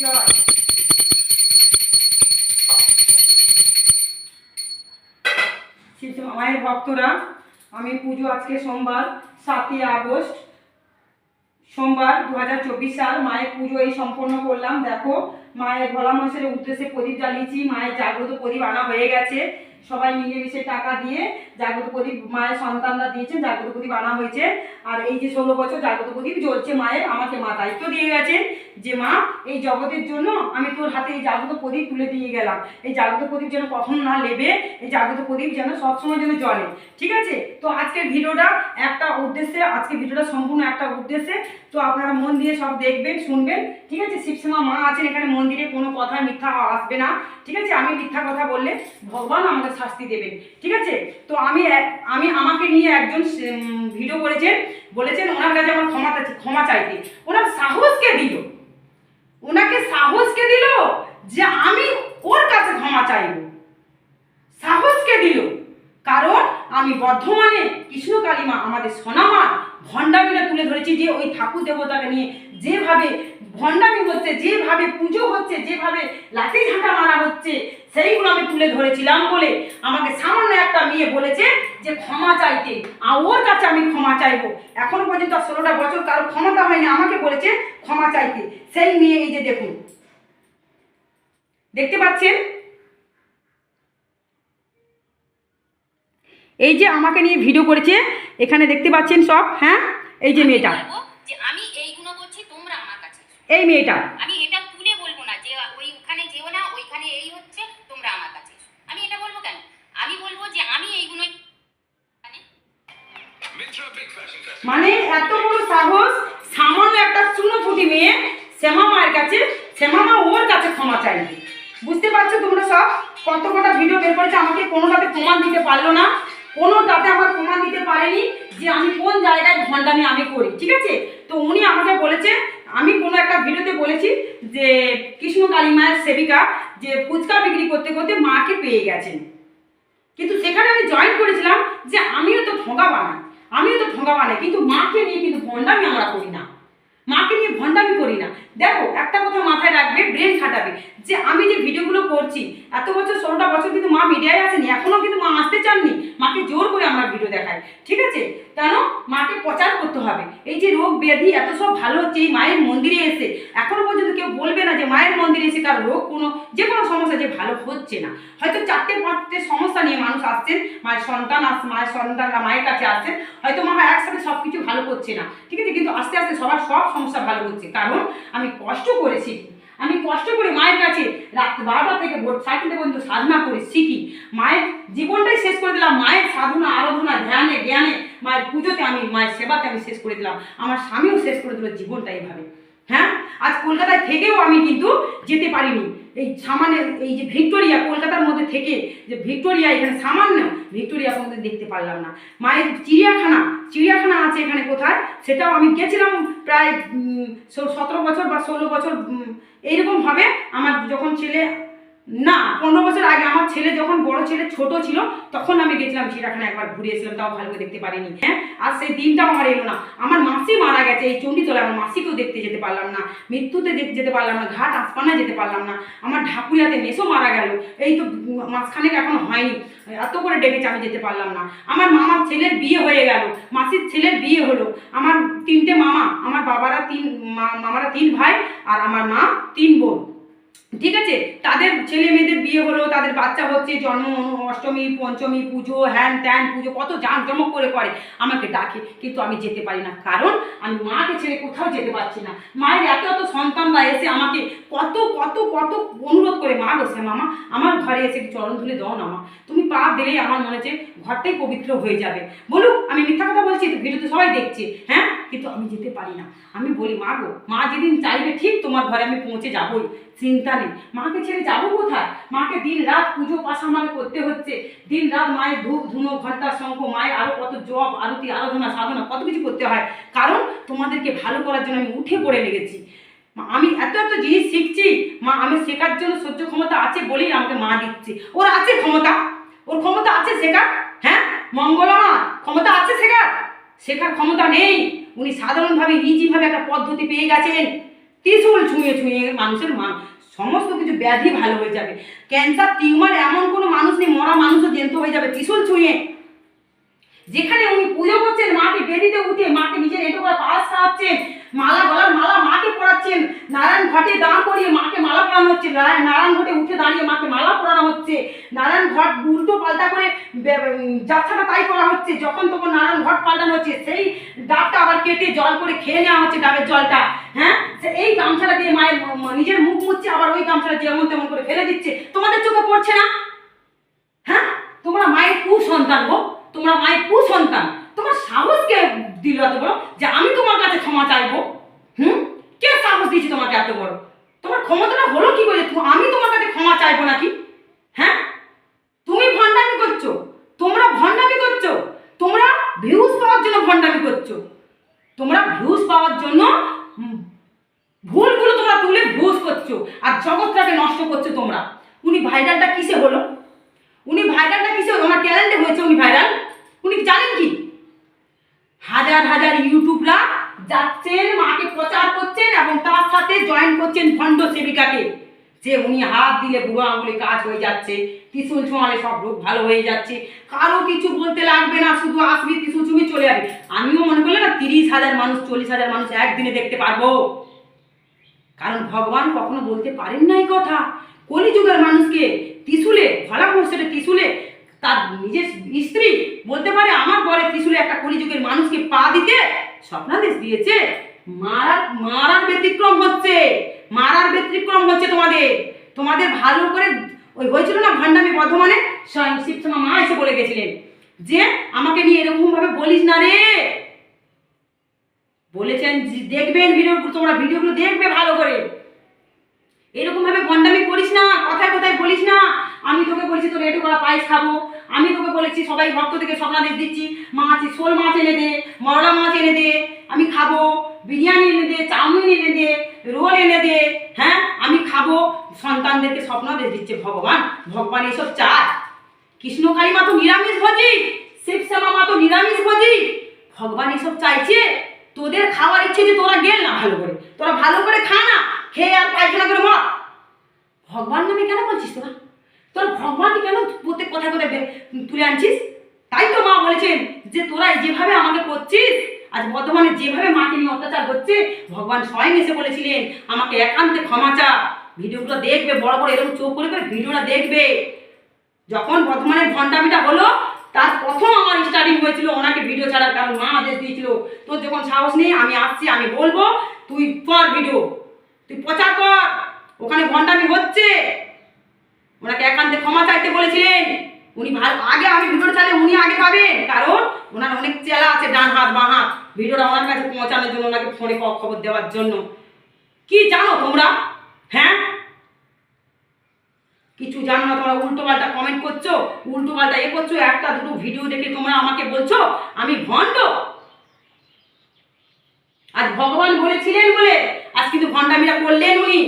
জয় মায়ের ভক্তরা, আমি পুজো আজকে সোমবার, সাতই আগস্ট। সোমবার দু হাজার চব্বিশ সাল মায়ের পুজো এই সম্পন্ন করলাম। দেখো, মায়ের ভোলা মশের উদ্দেশ্যে প্রদীপ জ্বালিয়েছি, মায়ের জাগ্রত প্রদীপ আনা হয়ে গেছে। সবাই মিলেমিশে টাকা দিয়ে জাগ্রত প্রদীপ মায়ের সন্তানরা দিয়েছেন জাগ্রত প্রদীপ আনা হয়েছে। আর এই যে ষোলো বছর জাগ্রত প্রদীপ জ্বলছে মায়ের, আমাকে মা দায়িত্ব দিয়ে গেছেন। যে মা, এই জগতের জন্য আমি তোর হাতে এই জাগ্রত প্রদীপ তুলে দিয়ে গেলাম। এই জাগ্রত প্রদীপ যেন কখন না লেবে, এই জাগ্রত প্রদীপ যেন সবসময় যেন জ্বলে। ঠিক আছে? তো আজকের ভিডিওটা একটা উদ্দেশ্যে আজকে ভিডিওটা সম্পূর্ণ একটা উদ্দেশ্যে। তো আপনারা মন দিয়ে সব দেখবেন, শুনবেন। ঠিক আছে? শিবসীমা মা আছেন এখানে মন্দিরে, কোনো কথা মিথ্যা আসবে না। ঠিক আছে? আমি মিথ্যা কথা বললে ভগবান আমাকে শাস্তি দেবেন। ঠিক আছে? তো আমি আমি আমাকে নিয়ে একজন ভিডিও করেছেন। বলেছেন, ওনার কাছে আমার ক্ষমা চাইছি- ক্ষমা চাইতে। ওনার সাহসকে দিল? ওনাকে সাহসকে দিল যে আমি ওর কাছে ক্ষমা চাইব? সাহসকে দিল? কারণ আমি বর্ধমানে কৃষ্ণ কালিমা, আমাদের সোনামা ভণ্ডামিটা তুলে ধরেছি যে ওই ঠাকুর দেবতাকে নিয়ে যেভাবে ভণ্ডামি হচ্ছে, যেভাবে পুজো হচ্ছে, যেভাবে লাঠি ঝাঁটা মারা হচ্ছে, সেইগুলো আমি তুলে ধরেছিলাম বলে আমাকে সামান্য একটা মেয়ে বলেছে যে ক্ষমা চাইতে। আর ওর কাছে আমি ক্ষমা চাইব। এখনও পর্যন্ত ষোলোটা বছর কারও ক্ষমতা হয়নি, আমাকে বলেছে ক্ষমা চাইতে। সেই মেয়ে এই যে দেখুন। দেখতে পাচ্ছেন? এই যে আমাকে নিয়ে ভিডিও করেছে, এখানে দেখতে পাচ্ছেন সব হ্যাঁ? এই যে মেয়েটা। আমি এইগুলো করছি তোমরা আমার কাছে এসো। এই মেয়েটা। আমি এটা তুলে বলব না যে ওই ওখানে যেও না ওইখানে এই হচ্ছে তোমরা আমার কাছে আমি এটা বলব কেন? আমি বলব যে আমি এইগুলো মানে. মানে এত বড় সাহস সামান্য একটা চুনো ফুটি মেয়ে শ্যামা মায়ের কাছে শ্যামা মা ওর কাছে ক্ষমা চাইবে। বুঝতে পারছ তোমরা সব? কত কটা ভিডিও বের করেছে আমাকে কোনোটাতে প্রমাণ দিতে পারল না। কোনোটাতে আমার প্রমাণ দিতে পারেনি যে আমি কোন জায়গায় ভণ্ডামি আমি করি ঠিক আছে? তো উনি আমাকে বলেছে আমি কোনো একটা ভিডিওতে বলেছি যে কৃষ্ণ কালী মায়ের সেবিকা যে ফুচকা বিক্রি করতে করতে মাকে পেয়ে গেছেন। কিন্তু সেখানে আমি জয়েন করেছিলাম যে আমিও তো ঠোঙা বানাই, আমিও তো ঠোঙা বানাই, কিন্তু মাকে নিয়ে কিন্তু ভণ্ডামি আমরা করি না। মাকে নিয়ে ভণ্ডামি করি না। দেখো, একটা কথা মাথায় রাখবে ব্রেন খাটাবে যে আমি যে ভিডিওগুলো করছি, এত বছর, ষোলোটা বছর কিন্তু মা মিডিয়ায় আসেনি, এখনও কিন্তু মা আসতে চাননি। মাকে জোর করে আমরা ভিডিও দেখাই, ঠিক আছে? কেন? মাকে প্রচার করতে হবে। এই যে রোগ ব্যাধি, এত সব ভালো হচ্ছে, এই মায়ের মন্দিরে এসে। এখনও পর্যন্ত কেউ বলবে না যে মায়ের মন্দিরে এসে তার রোগ, কোনো, যে কোনো সমস্যা যে ভালো হচ্ছে না। হয়তো চারটে পাঁচটে সমস্যা নিয়ে মানুষ আসছেন, মায়ের সন্তান আস, মায়ের সন্তানরা মায়ের কাছে আসছেন, হয়তো মা একসাথে সব কিছু ভালো করছে না, ঠিক আছে? কিন্তু আস্তে আস্তে সবার সব সমস্যা ভালো হচ্ছে। কারণ আমি কষ্ট করেছি। আমি কষ্ট করে মায়ের কাছে রাত বারোটা থেকে ভোর থেকে পর্যন্ত সাধনা করে শিখি। মায়ের জীবনটাই শেষ করে দিলাম। মায়ের সাধনা, আরাধনা, ধ্যানে, জ্ঞানে, মায়ের পুজোতে আমি, মায়ের সেবাতে আমি শেষ করে দিলাম। আমার স্বামীও শেষ করে দিল জীবনটা এইভাবে। হ্যাঁ? আজ কলকাতায় থেকেও আমি কিন্তু যেতে পারিনি। এই সামানের এই যে ভিক্টোরিয়া কলকাতার মধ্যে থেকে যে ভিক্টোরিয়া এখানে সামান্য, ভিক্টোরিয়া কোনো দেখতে পারলাম না। মায়ের চিড়িয়াখানা চিড়িয়াখানা আছে এখানে কোথায়? সেটাও আমি গেছিলাম প্রায় সতেরো বছর বা ষোলো বছর এইরকমভাবে আমার যখন ছেলে না পনেরো বছর আগে আমার ছেলে যখন বড় ছেলে ছোট ছিল তখন আমি গেছিলাম চিড়িয়াখানা একবার ঘুরে এসেছিলাম তাও ভালো করে দেখতে পারিনি। হ্যাঁ আর সেই দিনটাও আমার এলো না। আমার মাসি মারা গেছে এই চণ্ডীতলায় আমার মাসিকেও দেখতে যেতে পারলাম না মৃত্যুতে দেখতে যেতে পারলাম না ঘাট আসপানায় যেতে পারলাম না আমার ঢাকুরিয়াতে মেসো মারা গেল এই তো উম, মাসখানেক এখনও হয়নি এত করে ডেকেছে আমি যেতে পারলাম না। আমার মামার ছেলের বিয়ে হয়ে গেল মাসির ছেলের বিয়ে হলো আমার তিনটে মামা আমার বাবারা তিন মামারা তিন ভাই আর আমার মা তিন বোন। ঠিক আছে? তাদের ছেলে মেয়েদের বিয়ে হলো, তাদের বাচ্চা হচ্ছে, জন্ম, অষ্টমী, পঞ্চমী, পুজো, হ্যান ত্যান, পুজো, কত জাঁকজমক করে করে আমাকে ডাকে, কিন্তু আমি যেতে পারি না। কারণ আমি মাকে ছেড়ে কোথাও যেতে পারছি না। মায়ের এত এত সন্তানরা এসে আমাকে কত কত কত অনুরোধ করে, মা বসে মামা আমার ঘরে এসে চরণ ধুলে দাও না, মা। তুমি পা দিলেই আমার মনে হচ্ছে ঘরটাই পবিত্র হয়ে যাবে। বলুক, আমি মিথ্যা কথা বলছি? তো ভিডিওতে সবাই দেখছে হ্যাঁ? কিন্তু আমি যেতে পারি না। আমি বলি, মা গো, মা যেদিন চাইবে ঠিক তোমার ঘরে আমি পৌঁছে যাবই। চিন্তা নেই। মাকে ছেড়ে যাব কোথায়? মাকে দিন রাত পুজো পাশা আমাকে করতে হচ্ছে। দিন রাত মায়ের ধূপ, ধুনো ঘণ্টা শঙ্খ, মায়ের আরও কত জপ, আরতি, আরাধনা, সাধনা, কত কিছু করতে হয়। কারণ তোমাদেরকে ভালো করার জন্য আমি উঠে পড়ে লেগেছি। আমি এত এত জিনিস শিখছি। মা, আমি শেখার জন্য সহ্য ক্ষমতা আছে বলেই আমাকে মা দিচ্ছে। ওর আছে ক্ষমতা? ওর ক্ষমতা আছে শেখার? হ্যাঁ? মঙ্গলমা ক্ষমতা আছে শেখার? শেখার ক্ষমতা নেই। উনি সাধারণভাবে ইজিভাবে একটা পদ্ধতি পেয়ে গেছেন। ত্রিশুল ছুঁয়ে ছুঁয়ে মানুষের মান সমস্ত কিছু ব্যাধি ভালো হয়ে যাবে। ক্যান্সার টিউমার এমন কোনো মানুষ নেই, মরা মানুষও জেন্ত হয়ে যাবে। ত্রিশুল ছুঁয়ে। যেখানে উনি পুজো করছেন, মাকে বেদিতে উঠে মাকে নিজের এটো করে পাশ খাওয়াচ্ছেন মালা গলার মালা মাকে পড়াচ্ছেন নারায়ণ ঘটে দাঁড় করিয়ে মাকে মালা পরানো হচ্ছে, নারায়ণ ঘটে উঠে দাঁড়িয়ে মাকে মালা পরানো হচ্ছে, নারায়ণ ঘট উল্টো পাল্টা করে যাত্রাটা তাই করা হচ্ছে, যখন তখন নারায়ণ ঘট পাল্টানো হচ্ছে, সেই ডাবটা আবার কেটে জল করে খেয়ে নেওয়া হচ্ছে ডাবের জলটা হ্যাঁ? এই গামছাটা দিয়ে মায়ের নিজের মুখ মুছছে আবার ওই গামছাটা যেমন তেমন করে ফেলে দিচ্ছে, তোমাদের চোখে পড়ছে না? হ্যাঁ? তোমরা মায়ের কু সন্তান গো। তোমরা মায়ের কু সন্তান তোমার সাহস কে দিল এত বড় যে আমি তোমার কাছে ক্ষমা চাইব? হুম? কে সাহস দিয়েছি তোমাকে এত বড়? তোমার ক্ষমতাটা হলো কি করে? আমি তোমার কাছে ক্ষমা চাইব নাকি? হ্যাঁ? তুমি ভণ্ডামি করছ। তোমরা ভণ্ডামি করছ। তোমরা ভিউজ পাওয়ার জন্য ভণ্ডামি করছ। তোমরা ভিউজ পাওয়ার জন্য ভুলগুলো তোমরা তুলে ভিউজ করছ। আর জগৎটাকে নষ্ট করছ তোমরা। উনি ভাইরালটা কিসে হলো? উনি ভাইরালটা হলো আমার ট্যালেন্টে হয়েছে উনি ভাইরাল উনি জানেন কি? হাজার হাজার ইউটিউবরা যাচ্ছেন, মাকে প্রচার করছেন এবং তার সাথে জয়েন করছেন ভণ্ড সেবিকাকে। যে উনি হাত দিলে বুড়ো আঙুলে কাজ হয়ে যাচ্ছে, ত্রিশুল ছোঁয়ালে সব রোগ ভালো হয়ে যাচ্ছে। কারও কিছু বলতে লাগবে না, শুধু আসবি, ত্রিশুল চুমি চলে যাবে। আমিও মনে করলে না, তিরিশ হাজার মানুষ, চল্লিশ হাজার মানুষ একদিনে দেখতে পারব। কারণ ভগবান কখনো বলতে পারেন না এই কথা। কলিযুগের মানুষকে ত্রিশুলে ভরা মহসের ত্রিশুলে তার নিজের স্ত্রী বলতে পারে, আমার পরে ত্রিশুলে একটা কলিযুগের মানুষকে পা দিতে স্বপ্নাদেশ দিয়েছে। মারার মারার ব্যতিক্রম হচ্ছে, মারার ব্যতিক্রম হচ্ছে তোমাদের। তোমাদের ভালো করে ওই হয়েছিল না ভান্ডামি বর্ধমানে? স্বয়ং শিবসমা মা এসে বলে গেছিলেন যে, আমাকে নিয়ে এরকম ভাবে বলিস না রে। বলেছেন, দেখবেন ভিডিও তোমরা ভিডিওগুলো দেখবে ভালো করে এরকম ভাবে ভণ্ডামি করিস না বলিস না। আমি তোকে বলেছি তোর এটু করা পায়েস খাব। আমি তোকে বলেছি সবাই ভক্ত থেকে স্বপ্নাদেশ দিচ্ছি। মাছ, শোল মাছ এনে দে, মরলা মাছ এনে দে, আমি খাব। বিরিয়ানি এনে দে, চাউমিন এনে দে, রোল এনে দে হ্যাঁ? আমি খাব। সন্তানদেরকে স্বপ্নাদেশ দিচ্ছে ভগবান। ভগবান এসব চায়। কৃষ্ণ কালী মা তো নিরামিষ ভোজি। শিব শ্যামা মা তো নিরামিষ ভোজি। ভগবান এসব চাইছে। তোদের খাওয়ার ইচ্ছে যে তোরা গেল না ভালো করে। তোরা ভালো করে খা না। খেয়ে আর পায়খানা করে মর। ভগবান নামে কেন বলছিস তোরা? তোর ভগবান কেন প্রত্যেক কথা করে তুলে আনছিস? তাই তো মা বলেছেন যে তোরা যেভাবে আমাকে করছিস, আজ বর্ধমানে যেভাবে মাকে নিয়ে অত্যাচার হচ্ছে ভগবান স্বয়ং এসে বলেছিলেন, আমাকে একান্তে ক্ষমা চা। ভিডিওগুলো দেখবে, বড় বড় এরকম চোখ করে করে ভিডিওটা দেখবে। যখন বর্ধমানের ঘন্টামিটা হলো, তার প্রথম আমার স্টার্টিং হয়েছিল ওনাকে ভিডিও ছাড়ার, কারণ মা আদেশ দিয়েছিল। তোর যখন সাহস নেই, আমি আসছি, আমি বলব, তুই কর ভিডিও তুই প্রচার কর। ওখানে ঘন্টামি হচ্ছে। ওনাকে একান্তে ক্ষমা চাইতে বলেছিলেন। উনি ভালো আগে আমি ভিডিও চালে উনি আগে পাবেন। কারণ ওনার অনেক চেলা আছে ডান হাত, বাঁ হাত। ভিডিওটা ওনার কাছে পৌঁছানোর জন্য ওনাকে ফোনে খবর দেওয়ার জন্য। কি জানো তোমরা? হ্যাঁ? কিছু জানো না তোমরা? উল্টো পাল্টা কমেন্ট করছ, উল্টো পাল্টা এ করছ, একটা দুটো ভিডিও দেখে তোমরা আমাকে বলছো, আমি ভণ্ড। আজ ভগবান বলেছিলেন বলে, আজ কিন্তু ভণ্ডামিরা করলেন উনি।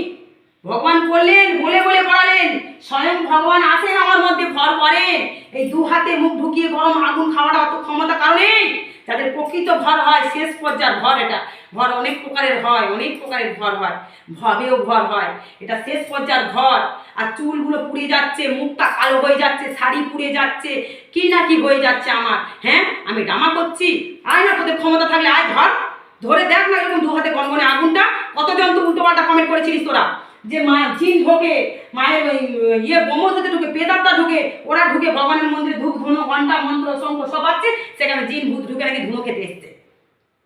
ভগবান করলেন, বলে বলে করালেন, স্বয়ং ভগবান আসেন আমার মধ্যে, ভর করেন। এই দু হাতে মুখ ঢুকিয়ে গরম আগুন খাওয়াটা অত ক্ষমতা কারণেই যাদের প্রকৃত ভর হয়, শেষ পর্যায়ের ভর এটা। ভর অনেক প্রকারের হয়, অনেক প্রকারের ভর হয়। ভবেও ভর হয়। এটা শেষ পর্যায়ের ভর। আর চুলগুলো পুড়ে যাচ্ছে, মুখটা কালো হয়ে যাচ্ছে, শাড়ি পুড়ে যাচ্ছে, কি না কি হয়ে যাচ্ছে আমার হ্যাঁ? আমি ডামা করছি। আয় না, তোদের ক্ষমতা থাকলে আয়, ধর। ধরে দেখ না এরকম দু হাতে গনগনে আগুনটা। কতজন তো উল্টো পাল্টা কমেন্ট করেছিলিস তোরা? যে মা জিন ঢোকে, মায়ের ওই ইয়ে বোমতে ঢুকে পেদারটা ঢুকে, ওরা ঢুকে ভগবানের মন্দিরে ধূপ, ধুনো ঘণ্টা মন্ত্র, শঙ্খ সব আছে, সেখানে জিন, ভূত ঢুকে নাকি ধুনো খেতে এসছে।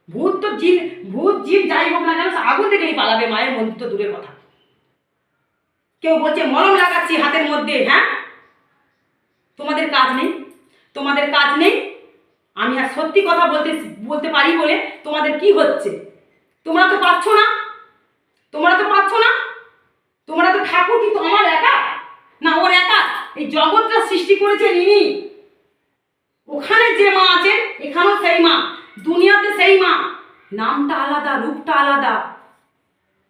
ভূত তো জিন, ভূত, জিন যাই হোক না কেন আগুন থেকেই পালাবে, মায়ের মন্দির তো দূরের কথা। কেউ বলছে, মলম লাগাচ্ছি হাতের মধ্যে হ্যাঁ? তোমাদের কাজ নেই, তোমাদের কাজ নেই। আমি আর সত্যি কথা বলতে বলতে পারি বলে তোমাদের কি হচ্ছে? তোমরা তো পাচ্ছ না, তোমরা তো পাচ্ছ না। তোমরা তো ঠাকুর কিন্তু আমার একা? না, ওর একা। এই জগৎটা সৃষ্টি করেছেন ইনি ওখানে যে মা আছে, এখানেও সেই মা। দুনিয়াতে সেই মা। নামটা আলাদা, রূপটা আলাদা।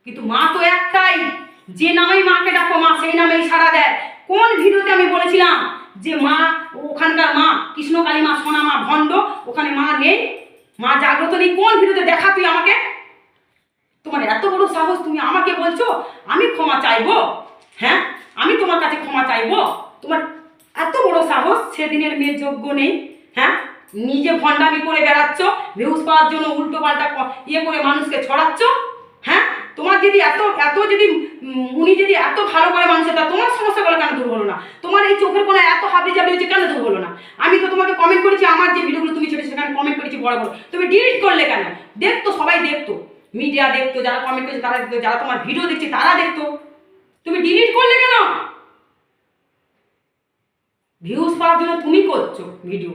কিন্তু মা তো একটাই। যে নামেই মাকে ডাকো মা, সেই নামেই সাড়া দেয়। কোন ভিডিওতে আমি বলেছিলাম যে মা, ওখানকার মা কৃষ্ণকালী মা, সোনা মা, ভণ্ড, ওখানে মা নেই? মা জাগ্রত নেই। কোন ভিডিওতে দেখা তুই আমাকে? তোমার এত বড় সাহস তুমি আমাকে বলছো? আমি ক্ষমা চাইব? হ্যাঁ? আমি তোমার কাছে ক্ষমা চাইব? তোমার এত বড় সাহস, সেদিনের মেয়ে যোগ্য নেই হ্যাঁ? নিজে ভণ্ডামি করে বেড়াচ্ছ ভিউজ পাওয়ার জন্য উল্টো পাল্টা ইয়ে করে মানুষকে ছড়াচ্ছ হ্যাঁ? তোমার যদি এত এত যদি উনি যদি এত ভালো করে মানুষের তা তোমার সমস্যাগুলো কেন দূর হলো না? তোমার এই চোখের কোনো এত হাবি জাবি হচ্ছে কেন দূর হলো না? আমি তো তোমাকে কমেন্ট করেছি, আমার যে ভিডিওগুলো তুমি ছেড়ে সেখানে কমেন্ট করেছি, বড় বড়। তুমি ডিলিট করলে কেন? দেখতো, সবাই দেখতো। মিডিয়া দেখতো, যারা কমেন্ট করেছে, তারা দেখতো, যারা তোমার ভিডিও দেখছে, তারা দেখতো। তুমি ডিলিট করলে কেন? ভিউজ পাওয়ার জন্য তুমি করছ ভিডিও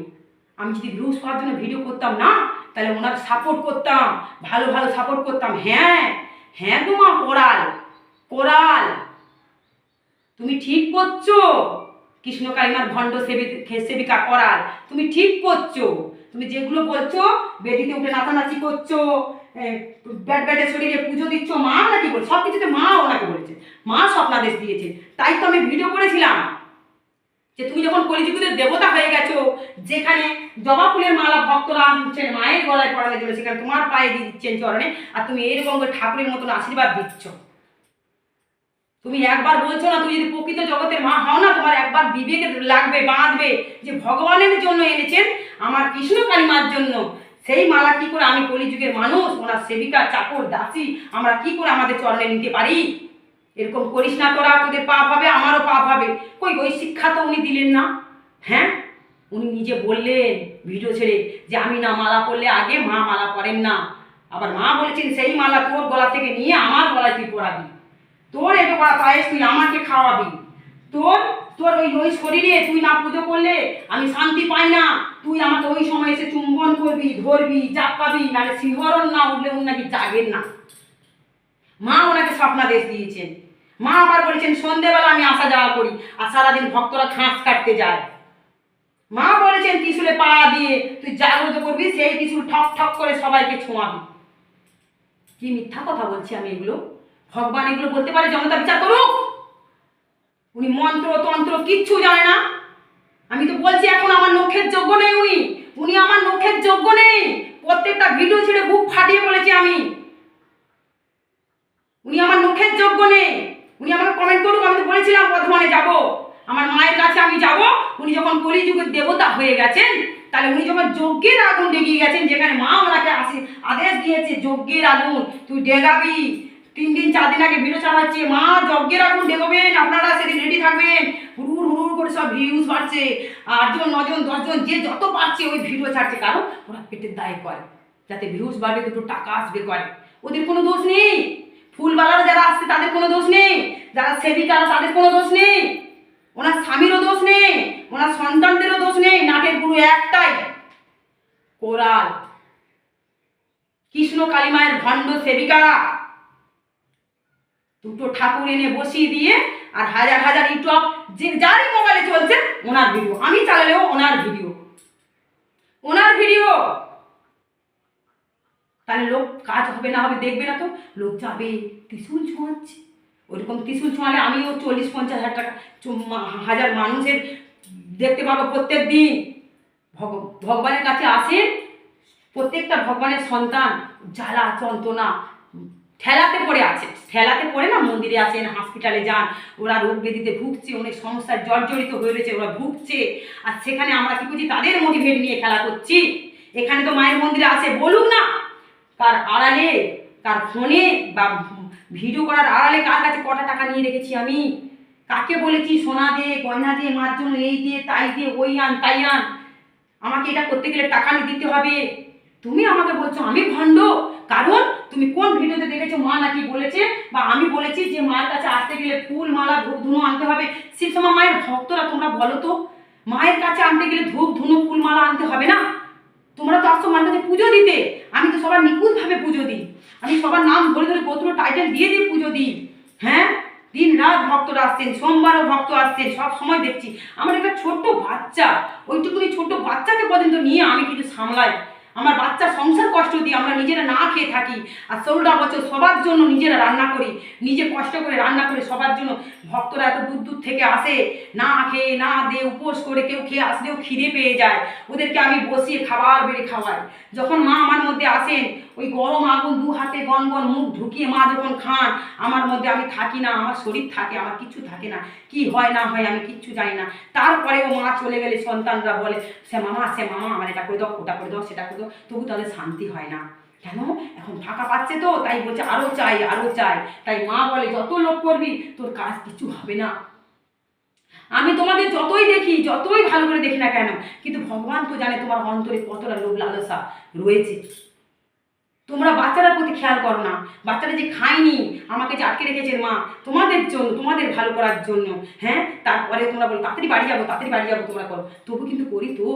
আমি যদি ভিউজ পাওয়ার জন্য ভিডিও করতাম না, তাহলে ওনার সাপোর্ট করতাম, ভালো ভালো সাপোর্ট করতাম। হ্যাঁ হ্যাঁ গো মা, কোরাল কোরাল। তুমি ঠিক করছ। কৃষ্ণ কালিমার ভণ্ড সেবি সেবিকা করাল, তুমি ঠিক করছ। তুমি যেগুলো বলছো, বেদিতে উঠে নাচানাচি করছ। ব্যাট ব্যাটে শরীরে পুজো দিচ্ছ, মা নাকি বলছে সব কিছুতে মা ওনাকে বলেছে, মা স্বপ্নাদেশ দিয়েছে, তাই তো আমি ভিডিও করেছিলাম। যে তুমি যখন কলিযুগের দেবতা হয়ে গেছো, যেখানে জবা ফুলের মালা ভক্তরা আনছেন, মায়ের গলায় পড়ানোর জন্য সেখানে তোমার পায়ে দিয়ে দিচ্ছেন চরণে, আর তুমি এরকম করে ঠাকুরের মতন আশীর্বাদ দিচ্ছ। তুমি একবার বলছো না, তুমি যদি প্রকৃত জগতের মা হও না, তোমার একবার বিবেকে লাগবে, বাঁধবে, যে ভগবানের জন্য এনেছেন আমার কৃষ্ণ কালিমার জন্য সেই মালা কি করে আমি কলিযুগের মানুষ, ওনার সেবিকা, চাকর, দাসী, আমরা কি করে আমাদের চরণে নিতে পারি? এরকম করিস না তোরা, তোদের পাপ হবে, আমারও পাপ হবে। কই, ওই শিক্ষা তো উনি দিলেন না। হ্যাঁ? উনি নিজে বললেন, ভিডিও ছেড়ে, যে আমি না মালা পরলে আগে মা মালা পরেন না। আবার মা বলেছেন, সেই মালা তোর গলা থেকে নিয়ে আমার গলায় তুই পরাবি। তোর এটো করা পায়েস তুই আমাকে খাওয়াবি। তোর তোর ওই ওই শরীরে, তুই না পুজো করলে আমি শান্তি পাই না। তুই আমাকে ওই সময় এসে চুম্বন করবি, ধরবি চাপাবি নাহলে শিহরণ না উঠলে উনি নাকি জাগেন না। মা ওনাকে স্বপ্নাদেশ দিয়েছেন। মা আবার বলেছেন, সন্ধেবেলা আমি আসা যাওয়া করি আর সারাদিন ভক্তরা ঘাস কাটতে যায়। মা বলেছেন, ত্রিশুলে পা দিয়ে তুই জাগ্রত করবি, সেই ত্রিশুল ঠক ঠক করে সবাইকে ছোঁয়াবি। কি মিথ্যা কথা বলছি আমি এগুলো? ভগবান এগুলো বলতে পারে, জনতা বিচার করুক! উনি মন্ত্র তন্ত্র কিচ্ছু জানে না। আমি তো বলছি, এখন আমার নখের যোগ্য নেই উনি। উনি আমার নখের যোগ্য নেই। প্রত্যেকটা ভিডিও ছেড়ে বুক ফাটিয়ে বলেছি আমি। উনি আমার মুখের যোগ্য নেই। উনি আমাকে কমেন্ট করুক, আমি তো বলেছিলাম বর্ধমানে যাব। আমার মায়ের কাছে আমি যাব। উনি যখন কলিযুগের দেবতা হয়ে গেছেন, তাহলে উনি যখন যজ্ঞের আগুন ডেগিয়ে গেছেন, যেখানে মা ওনাকে আসি আদেশ দিয়েছে, যজ্ঞের আগুন, তুই ডেগাবি। তিন দিন, চার দিন আগে ভিডিও চালাচ্ছে। মা যজ্ঞের রাখুন ডেগবেন আপনারা সেদিন রেডি থাকবেন। হুড়ুর হুড়ুর করে সব ভিউজ বাড়ছে। আটজন, নজন, দশজন, যে যত পারছে ওই ভিডিও ছাড়ছে। কারণ ওরা পেটের দায় করে। যাতে ভিউজ বাড়বে, দুটো টাকা আসবে করে। ওদের কোনো দোষ নেই। ফুলবালারা যারা আসছে, তাদের কোনো দোষ নেই। যারা সেবিকারা তাদের কোনো দোষ নেই। ওনার স্বামীরও দোষ নেই। ওনার সন্তানদেরও দোষ নেই। নাটের গুরু একটাই। কোরাল। কৃষ্ণ কালিমায়ের ভণ্ড সেবিকা। দুটো ঠাকুর এনে বসিয়ে দিয়ে আর হাজার হাজার ইউটিউব যে যারই মোবাইলে চলছে, ওনার ভিডিও আমি চালালেও ওনার ভিডিও ওনার ভিডিও তাহলে লোক কাজ হবে না হবে দেখবে না তো? লোক যাবে ত্রিশুল ছোঁয়াচ্ছে। ওরকম ত্রিশুল ছোঁয়ালে আমিও চল্লিশ, পঞ্চাশ হাজার টাকা হাজার মানুষের দেখতে পাবো প্রত্যেক দিন ভগ- ভগবানের কাছে আসেন প্রত্যেকটা ভগবানের সন্তান, জ্বালা, যন্ত্রণা ঠেলাতে পড়ে আছে ঠেলাতে পড়ে না মন্দিরে আসেন হসপিটালে যান, ওরা রোগ ব্যাধিতে ভুগছে, অনেক সমস্যায় জর্জরিত হয়ে রয়েছে, ওরা ভুগছে। আর সেখানে আমরা কি করছি তাদের মোটিভেট নিয়ে খেলা করছি। এখানে তো মায়ের মন্দিরে আসে বলুক না। কার আড়ালে, কার ফোনে, বা ভিডিও করার আড়ালে কার কাছে কটা টাকা নিয়ে রেখেছি আমি? কাকে বলেছি, সোনা দে, গয়না দিয়ে মার জন্য এই দিয়ে তাই দিয়ে ওই আন, তাই আন। আমাকে এটা করতে গেলে টাকা নিয়ে দিতে হবে। তুমি আমাকে বলছো, আমি ভণ্ড। কারণ তুমি কোন ভিডিওতে দেখেছ, মা নাকি বলেছে, বা আমি বলেছি যে মায়ের কাছে আসতে গেলে ফুল, মালা ধূপ ধুনো আনতে হবে। সেই সময় মায়ের ভক্তরা তোমরা বলো তো, মায়ের কাছে আনতে গেলে ধূপ, ধুনো, ফুল, মালা আনতে হবে না? তোমরা তো আসছো মায়ের কাছে পুজো দিতে। আমি তো সবার নিখুঁতভাবে পুজো দিই। আমি সবার নাম ধরে ধরে গোত্র টাইটেল দিয়ে দিয়ে পুজো দিই। হ্যাঁ? দিন রাত ভক্তরা আসছেন, সোমবারও ভক্ত আসছেন, সব সময় দেখছি। আমার একটা ছোট্ট বাচ্চা, ওইটুকুনি ছোট্ট বাচ্চাকে পর্যন্ত নিয়ে আমি কিছু সামলাই। আমার বাচ্চা সংসার কষ্ট দিই আমরা নিজেরা না খেয়ে থাকি, আর ষোলোটা বছর সবার জন্য নিজেরা রান্না করি, নিজে কষ্ট করে রান্না করে সবার জন্য ভক্তরা এত দূর দূর থেকে আসে, না খেয়ে, না দে উপোস করে কেউ খেয়ে আসলেও খিদে পেয়ে যায়। ওদেরকে আমি বসিয়ে খাবার বেড়ে খাওয়াই। যখন মা আমার মধ্যে আসেন ওই গরম আগুন দু হাতে গন গন, মুখ ঢুকিয়ে মা যখন খান, আমার মধ্যে আমি থাকি না, আমার শরীর থাকে, আমার কিচ্ছু থাকে না, কি হয় না হয় আমি কিচ্ছু জানি না। তারপরে ও মা চলে গেলে সন্তানরা বলে, সে মামা সে মামা, আমার এটা করে দাও, ওটা করে দাও, সেটা করে দাও, তবু তাদের শান্তি হয় না। কেন? এখন ফাঁকা পাচ্ছে তো, তাই বলছে আরও চাই আরও চাই। তাই মা বলে, যত লোক করবি, তোর কাজ কিছু হবে না। আমি তোমাদের যতই দেখি, যতই ভালো করে দেখি না কেন, কিন্তু ভগবান তো জানে তোমার অন্তরে কতটা লোভ লালসা রয়েছে। তোমরা বাচ্চাটার প্রতি খেয়াল করো না। বাচ্চারা যে খায়নি, আমাকে যে আটকে রেখেছেন মা, তোমাদের জন্য, তোমাদের ভালো করার জন্য হ্যাঁ? তারপরে তোমরা বলো, তাড়াতাড়ি বাড়ি যাব, তাড়াতাড়ি বাড়ি যাব তোমরা করো তবু কিন্তু করি তো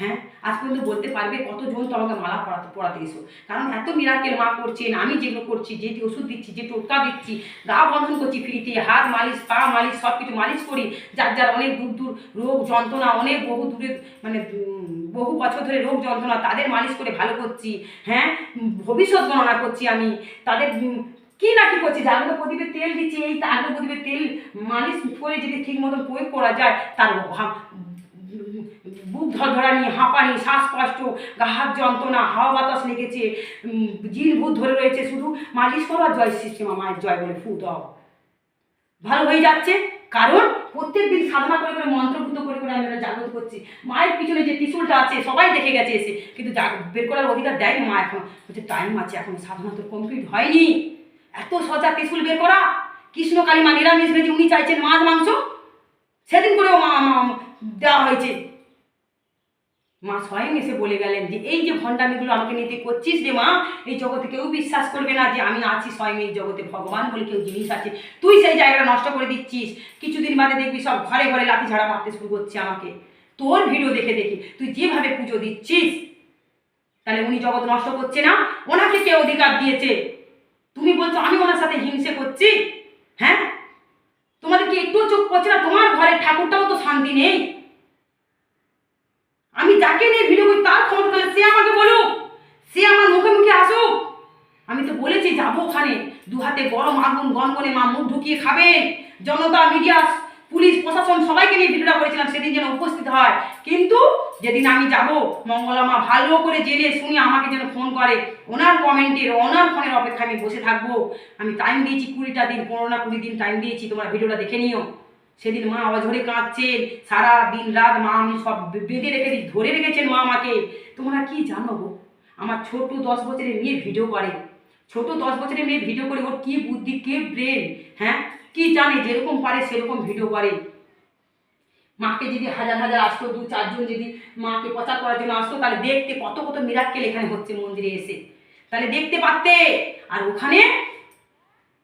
হ্যাঁ? আজ পর্যন্ত বলতে পারবে কতজন তো আমাকে মালা পড়াতে পড়াতে এসো। কারণ এত মিরাকেল মা করছেন, আমি যেগুলো করছি, যে ওষুধ দিচ্ছি, যে টোটকা দিচ্ছি, গা বন্ধন করছি ফ্রিতে হাত মালিশ, পা মালিশ সব কিছু মালিশ করি। যার যার অনেক দূর দূর রোগ, যন্ত্রণা, অনেক বহু দূরে মানে বহু বছর ধরে রোগ যন্ত্রণা, তাদের মালিশ করে ভালো করছি হ্যাঁ? ভবিষ্যৎ গণনা করছি আমি। তাদের কি না কি করছি? জাগ্রত প্রদীপের তেল দিচ্ছি, এই জাগ্রত প্রদীপের তেল মালিশ করে যদি ঠিক মতন প্রয়োগ করা যায়, তার বুক ধরধরানি, হাঁপানি, শ্বাসকষ্ট গা হাত যন্ত্রণা, হাওয়া বাতাস লেগেছে জিন ভূত ধরে রয়েছে, শুধু মালিশ করো জয় সিস্টেমা মায়ের জয় বলে ফু দাও। ভালো হয়ে যাচ্ছে? কারণ প্রত্যেক দিন সাধনা করে করে মন্ত্রভূত করে করে আমি জাগ্রত করছি। মায়ের পিছনে যে ত্রিশুলটা আছে, সবাই দেখে গেছে এসে। কিন্তু বের করার অধিকার দেয় মা এখন। বলছে, টাইম আছে এখন, সাধনা তো কমপ্লিট হয়নি। এত সজা ত্রিশুল বের করা। কৃষ্ণ কালী মা নিরামিষ ভেজে উনি চাইছেন মাছ, মাংস। সেদিন করেও মা- দেওয়া হয়েছে। মা স্বয়ং এসে বলে গেলেন যে, এই যে ভণ্ডামিগুলো আমাকে নিতে করছিস রে মা, এই জগতে কেউ বিশ্বাস করবে না যে আমি আছি স্বয়ং এই জগতে। ভগবান বলে কেউ জিনিস আছে। তুই সেই জায়গাটা নষ্ট করে দিচ্ছিস। কিছুদিন বাদে দেখবি সব ঘরে ঘরে লাঠি ঝাড়া মারতে শুরু করছে আমাকে। তোর ভিডিও দেখে দেখে, তুই যেভাবে পুজো দিচ্ছিস, তাহলে উনি জগৎ নষ্ট করছে না? ওনাকে কে অধিকার দিয়েছে? তুমি বলছো, আমি ওনার সাথে হিংসে করছি? হ্যাঁ? তোমাদের কি একটু চোখ পড়ছে না? তোমার ঘরের ঠাকুরটাও তো শান্তি নেই। আমি যাকে নিয়ে ভিডিও করি, তার ক্ষমতা তাহলে সে আমাকে বলুক। সে আমার মুখে মুখে আসুক। আমি তো বলেছি, যাব ওখানে। দু হাতে গরম আগুন, গনগনে মা মুখ ঢুকিয়ে খাবেন। জনতা মিডিয়া পুলিশ, প্রশাসন, সবাইকে নিয়ে ভিডিওটা করেছিলাম, সেদিন যেন উপস্থিত হয়। কিন্তু যেদিন আমি যাব, মঙ্গলা মা ভালো করে জেনে শুনে আমাকে যেন ফোন করে। ওনার কমেন্টের, ওনার ফোনের অপেক্ষায় আমি বসে থাকব। আমি টাইম দিয়েছি কুড়িটা দিন, পনেরো না কুড়ি দিন টাইম দিয়েছি, তোমরা ভিডিওটা দেখে নিও। সেদিন মা অঝরে কাঁদছেন, সারা দিন রাত মা আমি সব বেঁধে রেখে দিই ধরে রেখেছেন মা আমাকে। তোমরা কি জানো গো? আমার ছোট দশ বছরের মেয়ে ভিডিও করে। ছোট দশ বছরের মেয়ে ভিডিও করে, ওর কি বুদ্ধি, কে ব্রেন হ্যাঁ? কি জানে, যেরকম পারে সেরকম ভিডিও করে। মাকে যদি হাজার হাজার আসতো, দু চারজন যদি মাকে প্রচার করার জন্য আসতো, তাহলে দেখতে কত কত মিরাক্কেল এখানে হচ্ছে মন্দিরে এসে। তাহলে দেখতে পারতে? আর ওখানে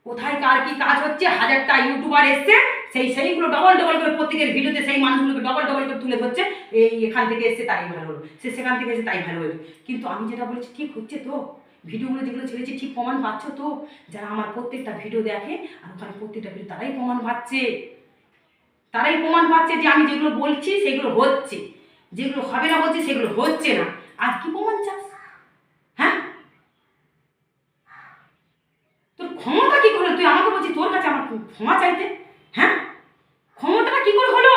কোথায় কার কি কাজ হচ্ছে? হাজারটা ইউটিউবার এসছে সেই সেইগুলো ডবল ডবল করে প্রত্যেকের ভিডিওতে সেই মানুষগুলোকে ডবল ডবল করে তুলে ধরছে। এই এখান থেকে এসে তাই ভালো হলো, সে সেখান থেকে এসে তাই ভালো হলো। কিন্তু আমি যেটা বলেছি, ঠিক হচ্ছে তো? ভিডিওগুলো যেগুলো ছেড়েছি, ঠিক প্রমাণ পাচ্ছ তো? যারা আমার প্রত্যেকটা ভিডিও দেখে, আর ওখানে প্রত্যেকটা ভিডিও তারাই প্রমাণ পাচ্ছে। তারাই প্রমাণ পাচ্ছে যে আমি যেগুলো বলছি, সেগুলো হচ্ছে। যেগুলো হবে না হচ্ছে, সেগুলো হচ্ছে না। আর কি প্রমাণ চাস? হ্যাঁ? তোর ক্ষমতা কি করে? তুই আমাকে বলছিস তোর কাছে আমার ক্ষমা চাইতে হ্যাঁ ক্ষমতাটা কি করে হলো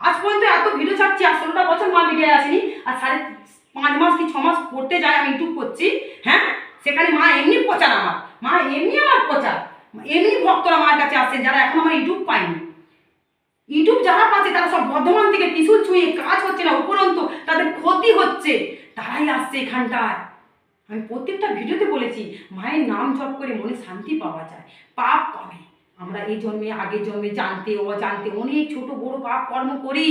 আজ পর্যন্ত এত ভিডিও ছাড়ছি আর ষোলোটা বছর মা মিডিয়ায় আসেনি, আর সাড়ে পাঁচ মাস কি ছ মাস পড়তে যায় আমি ইউটিউব করছি হ্যাঁ? সেখানে মা এমনি প্রচার আমার, মা এমনি আমার প্রচার, এমনি ভক্তরা আমার কাছে আসছেন যারা এখন আমার ইউটিউব পায়নি। ইউটিউব যারা পাচ্ছে তারা সব বর্ধমান থেকে ত্রিশুল ছুঁয়ে কাজ হচ্ছে না, উপরন্ত তাদের ক্ষতি হচ্ছে, তারাই আসছে এখানটায়। আমি প্রত্যেকটা ভিডিওতে বলেছি, মায়ের নাম জপ করে মনে শান্তি পাওয়া যায়, পাপ কমে আমরা এই জন্মে, আগের জন্মে জানতে, অজান্তে অনেক ছোট বড় পাপ কর্ম করি।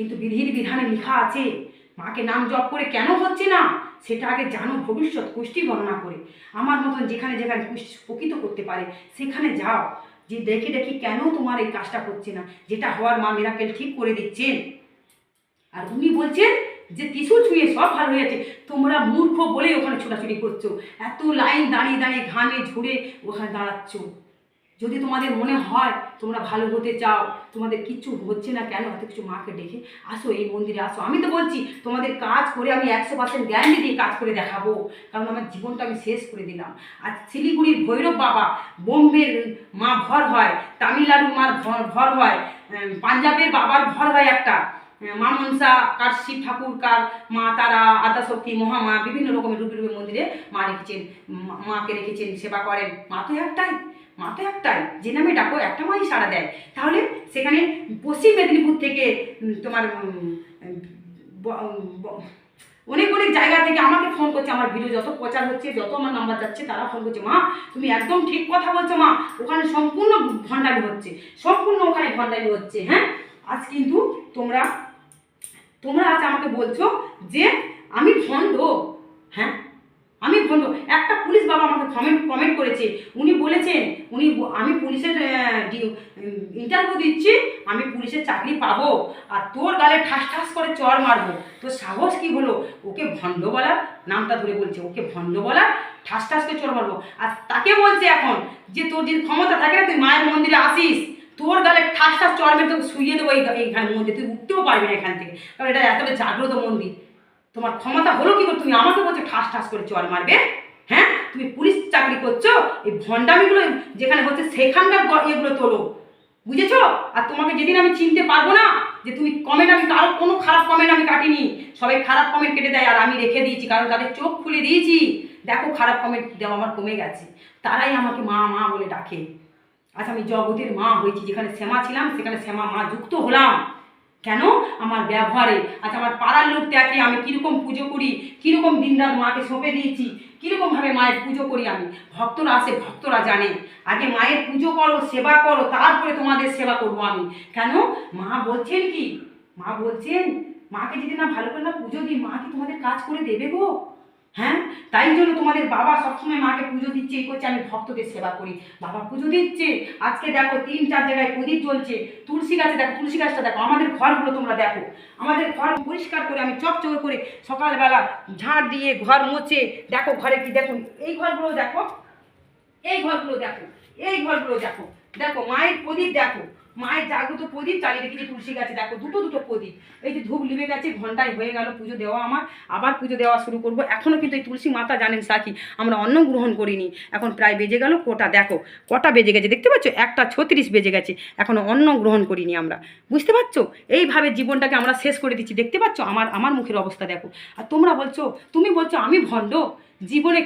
কিন্তু বিধির বিধানে লেখা আছে, মাকে নাম জপ করে কেন হচ্ছে না? সেটা আগে জানো, ভবিষ্যৎ কুষ্টি গণনা করে। আমার মতন যেখানে যেখানে কুষ্টি প্রকৃত করতে পারে, সেখানে যাও। যে দেখে দেখি কেন তোমার এই কাজটা করছে না? যেটা হওয়ার মা মেরাকেল ঠিক করে দিচ্ছেন। আর উনি বলছেন যে ত্রিশুল ছুঁয়ে সব ভালো হয়ে যাচ্ছে তোমরা মূর্খ বলেই ওখানে ছোটাছুটি করছ। এত লাইন দাঁড়িয়ে দাঁড়িয়ে ঘামে ঝুড়ে ওখানে দাঁড়াচ্ছ। যদি তোমাদের মনে হয় তোমরা ভালো হতে চাও, তোমাদের কিচ্ছু হচ্ছে না কেন এত কিছু মাকে ডেকে আসো, এই মন্দিরে আসো। আমি তো বলছি, তোমাদের কাজ করে আমি একশো পার্সেন্ট গ্যারান্টি দিয়ে কাজ করে দেখাবো। কারণ আমার জীবনটা আমি শেষ করে দিলাম। আর শিলিগুড়ির ভৈরব বাবা বোম্বের মা ভর হয়, তামিলনাড়ুর মার ভর ভর হয় পাঞ্জাবের বাবার ভর হয় একটা। মা মনসা, কার শিব ঠাকুর, কার মা তারা আদ্যাশক্তি মহামা, বিভিন্ন রকমের রূপে রূপে মন্দিরে মা রেখেছেন মাকে রেখেছেন, সেবা করেন। মা তো একটাই। মা তো একটাই যে নামে ডাকো, একটা মাই সাড়া দেয়। তাহলে সেখানে পশ্চিম মেদিনীপুর থেকে তোমার অনেক অনেক জায়গা থেকে আমাকে ফোন করছে আমার ভিডিও। যত প্রচার হচ্ছে, যত আমার নাম্বার যাচ্ছে, তারা ফোন করছে, মা, তুমি একদম ঠিক কথা বলছো, মা। ওখানে সম্পূর্ণ ভণ্ডামি হচ্ছে। সম্পূর্ণ ওখানে ভণ্ডামি হচ্ছে হ্যাঁ? আজ কিন্তু তোমরা তোমরা আজ আমাকে বলছো যে, আমি ভণ্ড হ্যাঁ? আমি ভণ্ড একটা পুলিশ বাবা আমাকে কমেন্ট কমেন্ট করেছে। উনি বলেছেন, উনি আমি পুলিশের ইন্টারভিউ দিচ্ছি, আমি পুলিশের চাকরি পাবো, আর তোর গালে ঠাস ঠাস করে চর মারবো। তোর সাহস কি হলো? ওকে ভণ্ড বলার, নামটা ধরে বলছে, ওকে ভণ্ড বলার, ঠাস ঠাস করে চর মারবো। আর তাকে বলছে এখন যে, তোর যদি ক্ষমতা থাকে না, তুই মায়ের মন্দিরে আসিস। তোর গালে ঠাস ঠাস চর মেরে তোকে শুইয়ে দেবো এই এইখানে মন্দির তুই উঠতেও পারবি না এখান থেকে। কারণ এটা এতটা জাগ্রত মন্দির। তোমার ক্ষমতা হলো কি তুমি আমাকে বলছো ঠাস ঠাস করে চর মারবে। হ্যাঁ? তুমি পুলিশ চাকরি করছ, এই ভণ্ডামিগুলো যেখানে হচ্ছে সেখানকার এগুলো তোলো। বুঝেছ? আর তোমাকে যেদিন আমি চিনতে পারব না যে তুমি কমেন্ট আমি কারও কোনো খারাপ কমেন্ট আমি কাটিনি। সবাই খারাপ কমেন্ট কেটে দেয় আর আমি রেখে দিয়েছি, কারণ তাদের চোখ খুলে দিয়েছি। দেখো খারাপ কমেন্ট দেওয়া আমার কমে গেছে। তারাই আমাকে মা মা বলে ডাকে। আচ্ছা আমি জগতের মা হয়েছি, যেখানে শ্যামা ছিলাম, সেখানে শ্যামা মা যুক্ত হলাম। কেন? আমার ব্যবহারে। আচ্ছা আমার পাড়ার লোক দেখে আমি কীরকম পুজো করি, কীরকম দিনরাত মাকে সঁপে দিয়েছি, কীরকমভাবে মায়ের পুজো করি আমি? ভক্তরা আসে, ভক্তরা জানে। আগে মায়ের পুজো করো, সেবা করো, তারপরে তোমাদের সেবা করব আমি। কেন? মা বলছেন কি? মা বলছেন, মাকে যদি না ভালো করে না পুজো দিই, মা কি তোমাদের কাজ করে দেবে গো? হ্যাঁ? তাই জন্য তোমাদের বাবা সবসময় মাকে পুজো দিচ্ছে, এই করছে, আমি ভক্তদের সেবা করি। বাবা পুজো দিচ্ছে, আজকে দেখো তিন চার জায়গায় প্রদীপ জ্বলছে, তুলসী গাছে দেখো, তুলসী গাছটা দেখো, আমাদের ঘরগুলো তোমরা দেখো। আমাদের ঘর পরিষ্কার করে আমি চকচকে করে সকালবেলা ঝাড় দিয়ে ঘর মুছে, দেখো ঘরে কি দেখো, এই ঘরগুলো দেখো, এই ঘরগুলো দেখো, এই ঘরগুলো দেখো দেখো মায়ের প্রদীপ দেখো। মায়ের জাগ্রত প্রদীপ চালিয়ে রেখেছি, তুলসী গাছে। দেখো, দুটো দুটো প্রদীপ। এই যে ধূপ লিবে গেছে, ঘন্টায় হয়ে গেল পুজো দেওয়া আমার। আবার পুজো দেওয়া শুরু করব। এখনও কিন্তু এই তুলসী মাতা জানেন সাকি, আমরা অন্ন গ্রহণ করিনি। এখন প্রায় বেজে গেল কটা, দেখো, কটা বেজে গেছে। দেখতে পাচ্ছ? একটা ছত্রিশ বেজে গেছে। এখনও অন্ন গ্রহণ করিনি আমরা। বুঝতে পারছ? এইভাবে জীবনটাকে আমরা শেষ করে দিচ্ছি। দেখতে পাচ্ছ? আমার আমার মুখের অবস্থা দেখো। আর তোমরা বলছো, তুমি বলছো আমি ভণ্ড? জীবনে